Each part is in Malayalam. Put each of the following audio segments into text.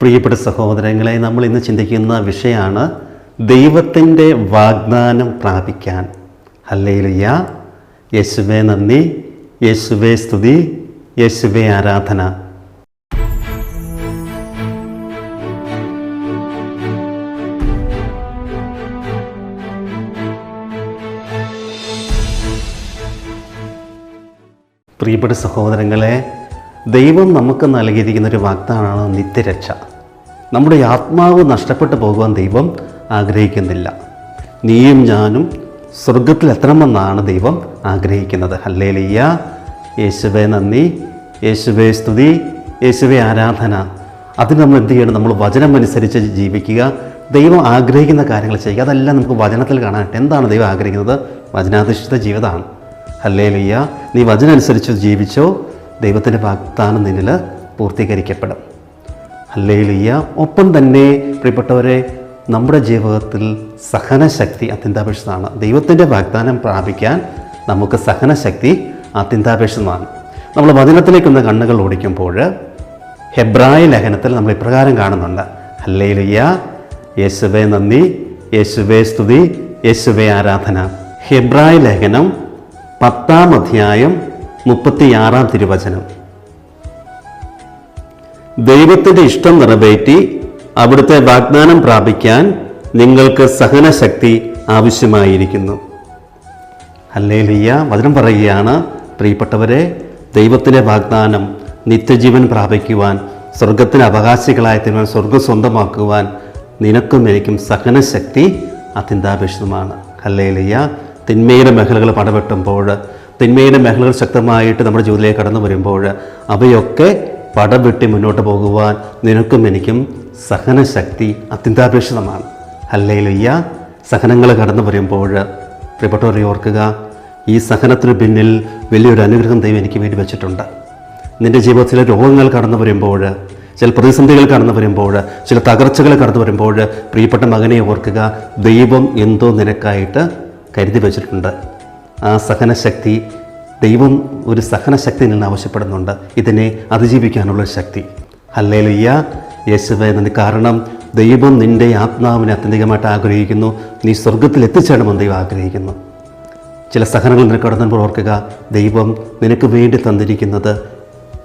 പ്രിയപ്പെട്ട സഹോദരങ്ങളെ നമ്മൾ ഇന്ന് ചിന്തിക്കുന്ന വിഷയമാണ് ദൈവത്തിന്റെ വാഗ്ദാനം പ്രാപിക്കാൻ. ഹല്ലേലുയ്യ യേശുവേ നന്ദി. യേശുവേ സ്തുതി. യേശുവേ ആരാധന. പ്രിയപ്പെട്ട സഹോദരങ്ങളെ ദൈവം നമുക്ക് നൽകിയിരിക്കുന്ന ഒരു വാഗ്ദാനമാണ് നിത്യരക്ഷ. നമ്മുടെ ആത്മാവ് നഷ്ടപ്പെട്ടു പോകുവാൻ ദൈവം ആഗ്രഹിക്കുന്നില്ല. നീയും ഞാനും സ്വർഗത്തിൽ എത്തണമെന്നാണ് ദൈവം ആഗ്രഹിക്കുന്നത്. ഹല്ലേലിയ യേശുവേ നന്ദി. യേശുവേ സ്തുതി. യേശുവേ ആരാധന. അതിന് നമ്മൾ എന്ത് ചെയ്യണം? നമ്മൾ വചനം അനുസരിച്ച് ജീവിക്കുക. ദൈവം ആഗ്രഹിക്കുന്ന കാര്യങ്ങൾ ചെയ്യുക. അതെല്ലാം നമുക്ക് വചനത്തിൽ കാണാനായിട്ട്. എന്താണ് ദൈവം ആഗ്രഹിക്കുന്നത്? വചനാധിഷ്ഠിത ജീവിതമാണ്. ഹല്ലേലിയ നീ വചനമനുസരിച്ച് ജീവിച്ചോ ദൈവത്തിന്റെ വാഗ്ദാനം നിന്നിൽ പൂർത്തീകരിക്കപ്പെടും. ഹല്ലേലിയ ഒപ്പം തന്നെ പ്രിയപ്പെട്ടവരെ നമ്മുടെ ജീവിതത്തിൽ സഹനശക്തി അത്യന്താപേക്ഷിതമാണ്. ദൈവത്തിന്റെ വാഗ്ദാനം പ്രാപിക്കാൻ നമുക്ക് സഹനശക്തി അത്യന്താപേക്ഷിതമാണ്. നമ്മൾ വചനത്തിലേക്കൊന്ന് കണ്ണുകൾ ഓടിക്കുമ്പോൾ ഹെബ്രായ ലേഖനത്തിൽ നമ്മൾ ഇപ്രകാരം കാണുന്നുണ്ട്. അല്ലേ ലിയ യേശുവേ നന്ദി യേശുവേ സ്തുതി യേശുവേ ആരാധന. ഹെബ്രായ ലേഖനം പത്താം അധ്യായം മുപ്പത്തിയാറാം തിരുവചനം. ദൈവത്തിന്റെ ഇഷ്ടം നിറവേറ്റി അവിടുത്തെ വാഗ്ദാനം പ്രാപിക്കാൻ നിങ്ങൾക്ക് സഹനശക്തി ആവശ്യമായിരിക്കുന്നു. ഹല്ലേലിയ. വചനം പറയുകയാണ് പ്രിയപ്പെട്ടവരെ ദൈവത്തിന്റെ വാഗ്ദാനം നിത്യജീവൻ പ്രാപിക്കുവാൻ സ്വർഗത്തിന് അവകാശികളായി തീരുവാൻ സ്വർഗം സ്വന്തമാക്കുവാൻ നിനക്കും എനിക്കും സഹനശക്തി അത്യന്താപേക്ഷിതമാണ്. ഹല്ലേലിയ. തിന്മയുടെ മേഖലകൾ പടവെട്ടുമ്പോൾ തിന്മയുടെ മേഖലകൾ ശക്തമായിട്ട് നമ്മുടെ ജീവിതത്തിലേക്ക് കടന്നു വരുമ്പോൾ അവയൊക്കെ പടവെട്ടി മുന്നോട്ട് പോകുവാൻ നിനക്കും എനിക്കും സഹനശക്തി അത്യന്താപേക്ഷിതമാണ്. അല്ലയിലയ്യ സഹനങ്ങൾ കടന്നു വരുമ്പോൾ പ്രിയപ്പെട്ടവരെ ഓർക്കുക ഈ സഹനത്തിന് പിന്നിൽ വലിയൊരു അനുഗ്രഹം ദൈവം എനിക്ക് വേണ്ടി വെച്ചിട്ടുണ്ട്. നിന്റെ ജീവിതത്തിലെ രോഗങ്ങൾ കടന്നു വരുമ്പോൾ ചില പ്രതിസന്ധികൾ കടന്നു വരുമ്പോൾ ചില തകർച്ചകൾ കടന്നു വരുമ്പോൾ പ്രിയപ്പെട്ട മകനെ ഓർക്കുക ദൈവം എന്തോ നിനക്കായിട്ട് കരുതി വെച്ചിട്ടുണ്ട്. ആ സഹനശക്തി ദൈവം ഒരു സഹനശക്തി നിന്ന് ആവശ്യപ്പെടുന്നുണ്ട്. ഇതിനെ അതിജീവിക്കാനുള്ള ശക്തി. ഹല്ലേലുയ്യ. യേശുവേ നന്ദി കാരണം ദൈവം നിന്റെ ആത്മാവിനെ അത്യന്തികമായിട്ട് ആഗ്രഹിക്കുന്നു. നീ സ്വർഗത്തിൽ എത്തിച്ചേരണമെന്ന് ദൈവം ആഗ്രഹിക്കുന്നു. ചില സഹനങ്ങൾ നിനക്ക് കടന്നപ്പോൾ ഓർക്കുക. ദൈവം നിനക്ക് വേണ്ടി തന്നിരിക്കുന്നത്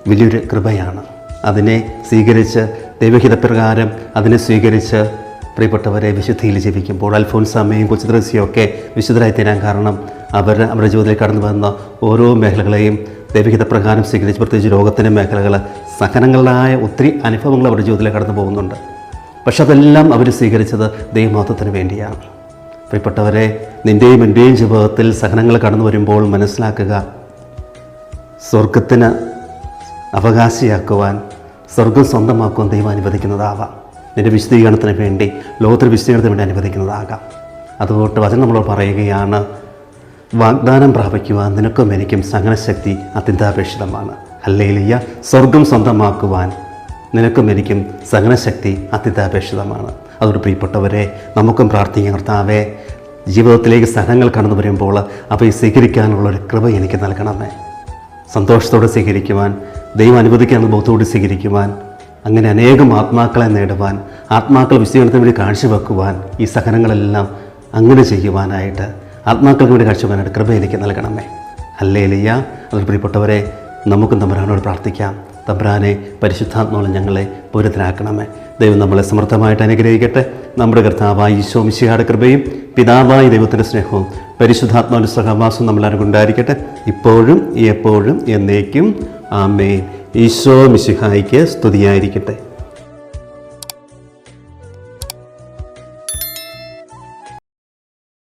വലിയൊരു കൃപയാണ്. അതിനെ സ്വീകരിച്ച് ദൈവഹിതപ്രകാരം അതിനെ സ്വീകരിച്ച് പ്രിയപ്പെട്ടവരെ വിശുദ്ധിയിൽ ജീവിക്കുമ്പോൾ അൽഫോൻസാമയും കൊച്ചുദ്രസിയും ഒക്കെ വിശുദ്ധരായി തീരാൻ കാരണം അവർ അവരുടെ ജീവിതത്തിൽ കടന്നു വന്ന ഓരോ മേഖലകളെയും ദൈവഹിതപ്രകാരം സ്വീകരിച്ച് പ്രത്യേകിച്ച് രോഗത്തിന്റെ മേഖലകൾ സഹനങ്ങളായ ഒത്തിരി അനുഭവങ്ങൾ അവരുടെ ജീവിതത്തിൽ കടന്നു പോകുന്നുണ്ട്. പക്ഷെ അതെല്ലാം അവർ സ്വീകരിച്ചത് ദൈവമാത്വത്തിന് വേണ്ടിയാണ്. പ്രിയപ്പെട്ടവരെ നിന്റെയും എന്റെയും ജീവിതത്തിൽ സഹനങ്ങൾ കടന്നു വരുമ്പോൾ മനസ്സിലാക്കുക സ്വർഗത്തിന് അവകാശിയാക്കുവാൻ സ്വർഗം സ്വന്തമാക്കുവാൻ ദൈവം അനുവദിക്കുന്നതാവാം. നിന്റെ വിശദീകരണത്തിന് വേണ്ടി ലോകത്തിൽ വിശദീകരണത്തിന് വേണ്ടി അനുവദിക്കുന്നതാകാം. അതുകൊണ്ട് വചനം നമ്മൾ പറയുകയാണ് വാഗ്ദാനം പ്രാപിക്കുവാൻ നിനക്കും എനിക്കും സഹനശക്തി അത്യന്താപേക്ഷിതമാണ്. അല്ലേലിയ സ്വർഗം സ്വന്തമാക്കുവാൻ നിനക്കും എനിക്കും സഹനശക്തി അത്യന്താപേക്ഷിതമാണ്. അതുകൊണ്ട് പ്രിയപ്പെട്ടവരെ നമുക്കും പ്രാർത്ഥിക്കാം കർത്താവേ. ജീവിതത്തിലേക്ക് സഹനങ്ങൾ കടന്നു വരുമ്പോൾ അവയെ സ്വീകരിക്കാനുള്ളൊരു കൃപ എനിക്ക് നൽകണമേ. സന്തോഷത്തോടെ സ്വീകരിക്കുവാൻ ദൈവം അനുവദിക്കാനുള്ള ബോധത്തോടെ സ്വീകരിക്കുവാൻ അങ്ങനെ അനേകം ആത്മാക്കളെ നേടുവാൻ ആത്മാക്കൾ വിശീകരണത്തിന് വേണ്ടി കാഴ്ചവെക്കുവാൻ ഈ സഹനങ്ങളെല്ലാം അങ്ങനെ ചെയ്യുവാനായിട്ട് ആത്മാക്കൾക്ക് വേണ്ടി കാഴ്ചവെക്കാനായിട്ട് കൃപ എനിക്ക് നൽകണമേ. അല്ലേ ലിയ അതിൽ പ്രിയപ്പെട്ടവരെ നമുക്കും തമ്പുരാനോട് പ്രാർത്ഥിക്കാം. തമ്പുരാനെ പരിശുദ്ധാത്മാവിൽ ഞങ്ങളെ പൂരത്തിനാക്കണമേ ദൈവം നമ്മളെ സമർത്ഥമായിട്ട് അനുഗ്രഹിക്കട്ടെ. നമ്മുടെ കർത്താവായി ഈശോ മിശിഹാട് കൃപയും പിതാവായ ദൈവത്തിന്റെ സ്നേഹവും പരിശുദ്ധാത്മാവിന്റെ സഹവാസവും നമ്മളാരും ഉണ്ടായിരിക്കട്ടെ ഇപ്പോഴും എപ്പോഴും എന്നേക്കും. ആമേ ഈശോ മിശിഹായിക്ക് സ്തുതിയായിരിക്കട്ടെ.